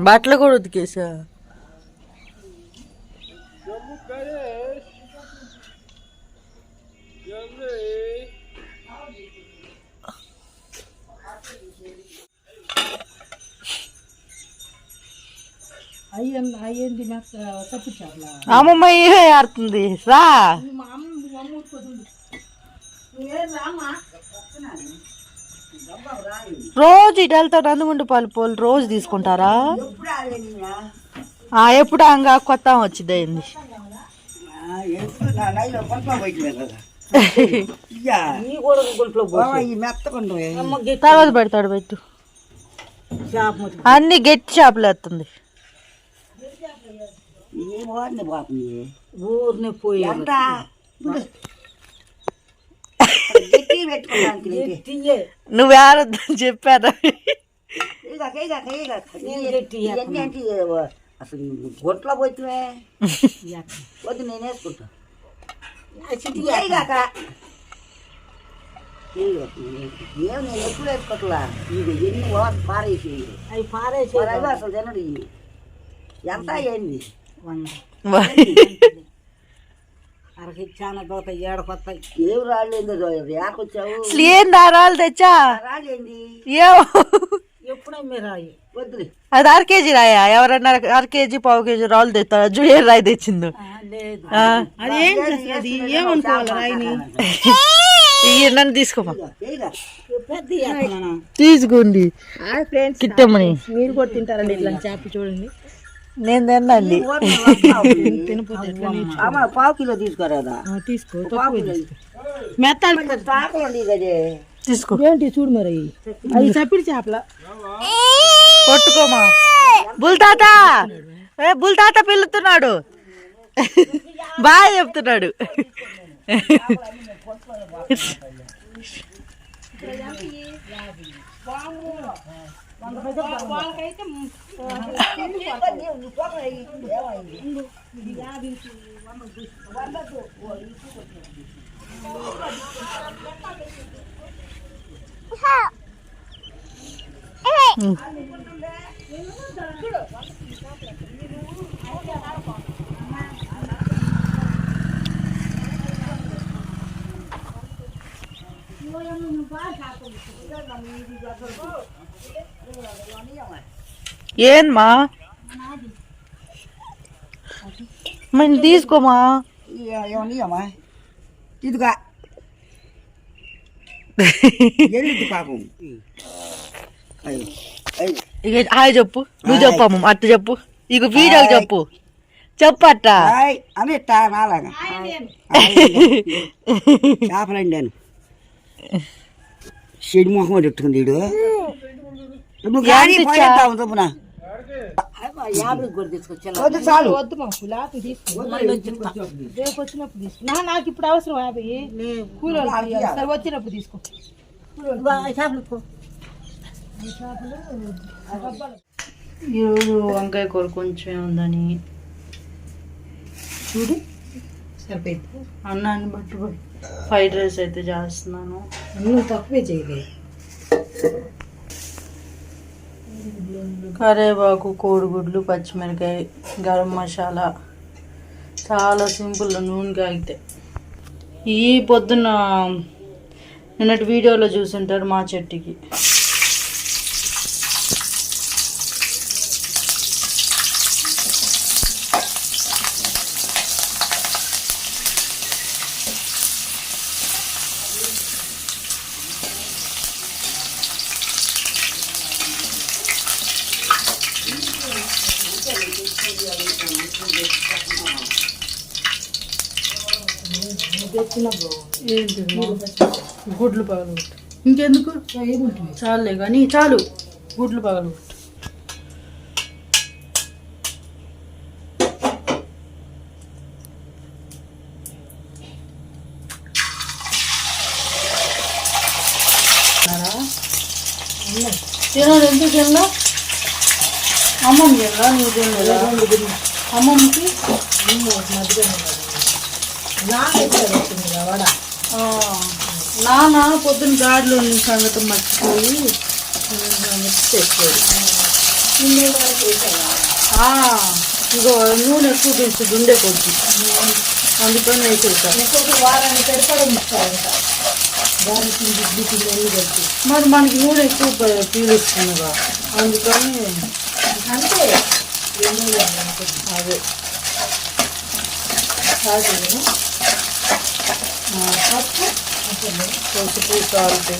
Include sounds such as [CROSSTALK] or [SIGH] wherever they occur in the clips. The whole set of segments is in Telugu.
బట్టలు కూడా ఉతికేసా? అయ్యింది అమ్మమ్మ ఏ ఆడుతుంది? రా. రోజు ఇటు వెళ్తాడు అందుకుంటే పాలు పోలు రోజు తీసుకుంటారా? ఆ, ఎప్పుడు అంగా కొత్త వచ్చింది అయింది తర్వాత పెడతాడు పెట్టు. అన్ని గట్టి చేపలు ఎత్తుంది ఊరిని పోయి నువ్వు ఆడొద్దని గట్టి అసలు గొంట్లో పోతువే. వద్దు నేను వేసుకుంటా. కాక ఏం నేను ఎప్పుడు వేసుకోవట్లా? ఇది ఎన్ని పారేసి అవి పారేసి అసలు తినడు ఎంత ఏంది అరకి దోత ఏం ఏకొచ్చావు అసలు ఏం దారాలు తెచ్చా? ఏం? రాయి. అది అర కేజీ రాయా? ఎవరన్నా అర కేజీ పావు కేజీ రాళ్ళు తెస్తారా? జూనియర్ రాయి తెచ్చింది? లేదు. ఆ, అది ఏం అది ఏమనుకోవాలి రాయిని? ఇయ్యి నన్ను తీసుకోమా? తీసుకోండి. కిట్టమ్మని మీరు కూడా తింటారండి ఇట్లా చేప చూడండి. నేను తిన్నాండి [LAUGHS] పావు కిలో తీసుకోరాదా? తీసుకో పావు కిలో మెత్తాలు తాకలండి కదే తీసుకో. ఏంటి చూడు మరి? అవి చప్పిడి చేపల? కొట్టుకోమా? బుల్తాత! ఏ బుల్తాత పిలుతున్నాడు బాగా చెప్తున్నాడు. Hãy subscribe cho không ఇదిగా ఎల్లుద్ది పాపం అయ్యి అయ్యి ఇక హాయ్ చెప్పు నువ్వు చెప్పు అమ్మ అట్ట చెప్పు ఇక వీడియోకి చెప్పు చెప్పు అట్ట హాయ్ అని నాలాగా చేపలండి నేను చెడు మొహం పెట్టుకుంది వీడు నువ్వు కానీ ఎంత ఇచ్చా? పోయేద్దాము చొప్పున. యాభై కూడా తీసుకొచ్చా వద్దు చాలు వద్దు మాకు లేకపోతే తీసుకో రేపు వచ్చినప్పుడు తీసుకో నా నాకు ఇప్పుడు అవసరం యాభై. కూలోళ్ళు. సరే వచ్చినప్పుడు తీసుకో. ఈరోజు వంకాయ కూర కొంచెం ఉందని. చూడు. సరిపోయింది. అన్నాన్ని బట్టి ఫ్రైడ్ రైస్ అయితే చేస్తున్నాను. నువ్వు తక్కువే చేయలే. కరేపాకు కోడిగుడ్లు పచ్చిమిరకాయ గరం మసాలా. చాలా సింపుల్ నూనె కాగితే ఈ పొద్దున్న నిన్నటి వీడియోలో చూసుంటారు మా చెట్టుకి. గుడ్లు పగలు ఇంకెందుకు? చాలులే కానీ చాలు. గుడ్లు పగలు తినడు ఎందుకు తిన్నా అమ్మమ్మ తిన్నా నువ్వు తిన్నా అమ్మమ్మకి? మధ్య నాన్న పొద్దున్న గాడిలో ఉన్న సంగతి మర్చిపోయి ఇగో నూనె ఎక్కువ పీల్చుడు ఉండే కొద్ది. అందుకని కలిపి మరి మనకి నూనె ఎక్కువ పీలుస్తుందిగా అందుకని వేలు అదే. అసలు పసుపు సాల్ట్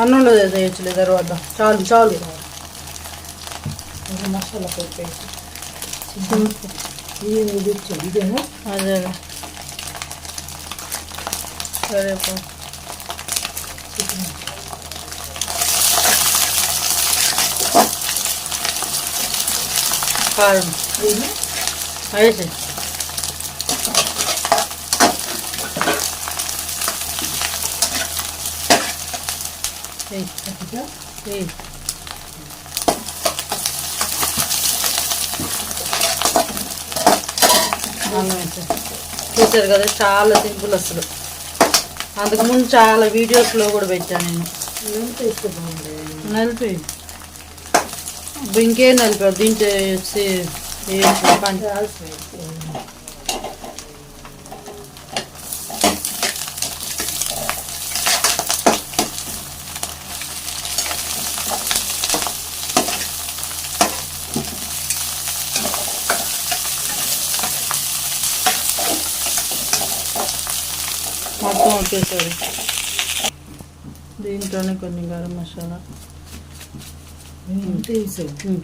అన్నంలో వేయచ్చులే తర్వాత చాలు చాలు ఇది మసాలా పెట్టేసి ఇది ఇది ఇచ్చాడు ఇదేనా అదే అదే సరే పో. కారం ఇది వేసి ఏయ్, కొద్దిగా ఏయ్. అన్నం వేసి. చూసారు కదా చాలా సింపుల్ అసలు. అంతకుముందు చాలా వీడియోస్లో కూడా పెట్టాను నేను. నలిపి ఇంకేం నలిపారు దీంట్లో వేసి మొత్తం వచ్చేసాడు దీంట్లోనే కొన్ని గరం మసాలా.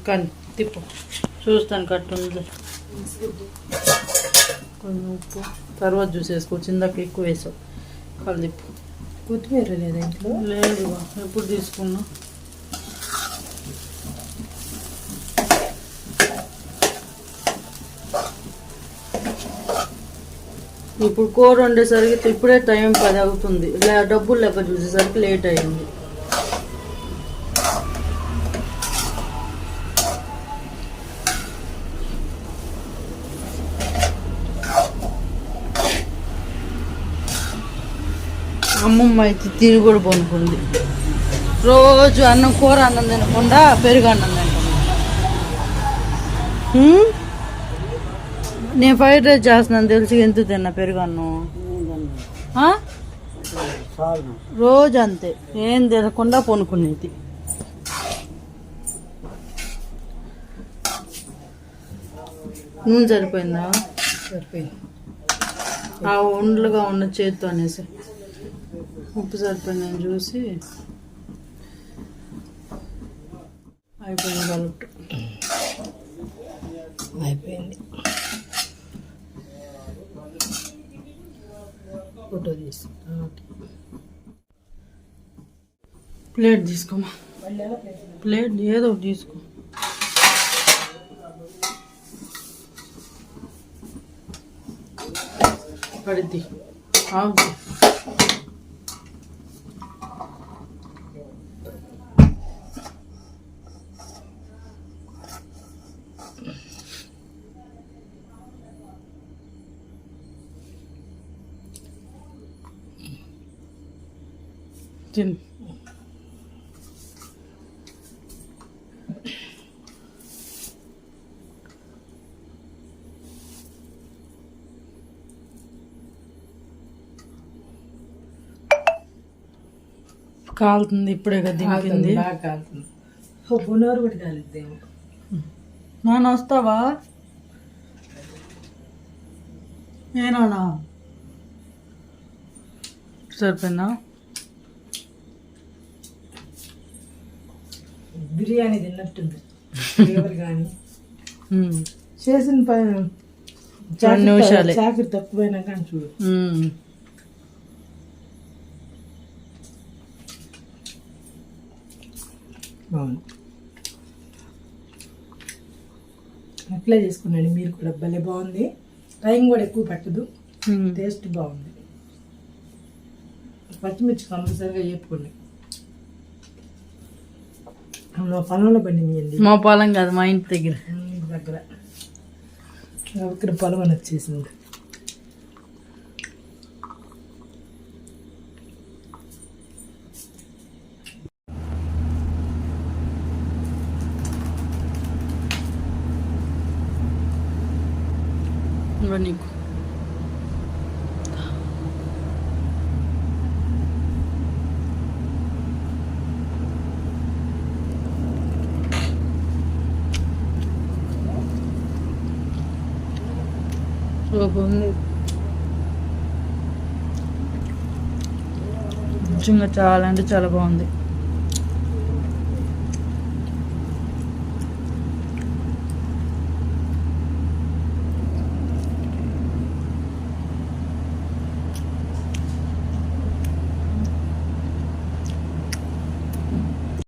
కానీ తిప్పు. చూస్తాను కట్టు ఉంది. కొంచెం ఉప్పు. తర్వాత చూసేసుకోవచ్చు ఇందాక ఎక్కువ వేసావు. కళ్ళు తిప్పు. కొత్తిమీర లేదా ఇంట్లో? లేదు ఎప్పుడు తీసుకున్నా. ఇప్పుడు కూర వండేసరికి ఇప్పుడే టైం పది అవుతుంది. డబ్బులు లెక్క చూసేసరికి లేట్ అయింది. అమ్మమ్మ అయితే తిరిగి కూడా పనుకుంది రోజు అన్నం కూర అన్నం తినకుండా పెరుగు అన్నం తింటుంది. నేను ఫ్రైడ్ రైస్ చేస్తున్నాను తెలిసి ఎంత తిన్నా పెరుగు రోజు అంతే. ఏం తినకుండా పొనుకునేది. నూనె సరిపోయిందా? సరిపోయింది ఆ ఉండలుగా ఉన్న చేత్తో అనేసి. ఉప్పు సరిపోయిందని చూసి అయిపోయింది కలుపు అయిపోయింది. ఫోటో తీసి ప్లేట్ తీసుకోమా ప్లేట్ ఏదో ఒకటి తీసుకో పడిద్ది ఆవుద్ది తిను కాలుతుంది ఇప్పుడే కదా దింపింది కాలుతుంది కూడా నాన్న వస్తావా? ఏనానా సరిపోయిందా? బిర్యానీ తిన్నట్టుంది. [LAUGHS] ఫ్లేవర్ కానీ. చేసిన పని. చాకరి తక్కువైనా కానీ చూడు. బాగుంది అప్లై చేసుకున్నాండి. మీరు కూడా భలే బాగుంది. టైం కూడా ఎక్కువ పట్టదు. టేస్ట్ బాగుంది. పచ్చిమిర్చి కంపల్సరిగా వేపుకోండి మా పొలంలో పండింది మా పొలం కాదు మా ఇంటి దగ్గర ఇంటి దగ్గర ఇక్కడ పొలం అని వచ్చేసింది ఇవ్వ నీకు సూపర్ ఉంది నిజంగా చాలా అంటే చాలా బాగుంది.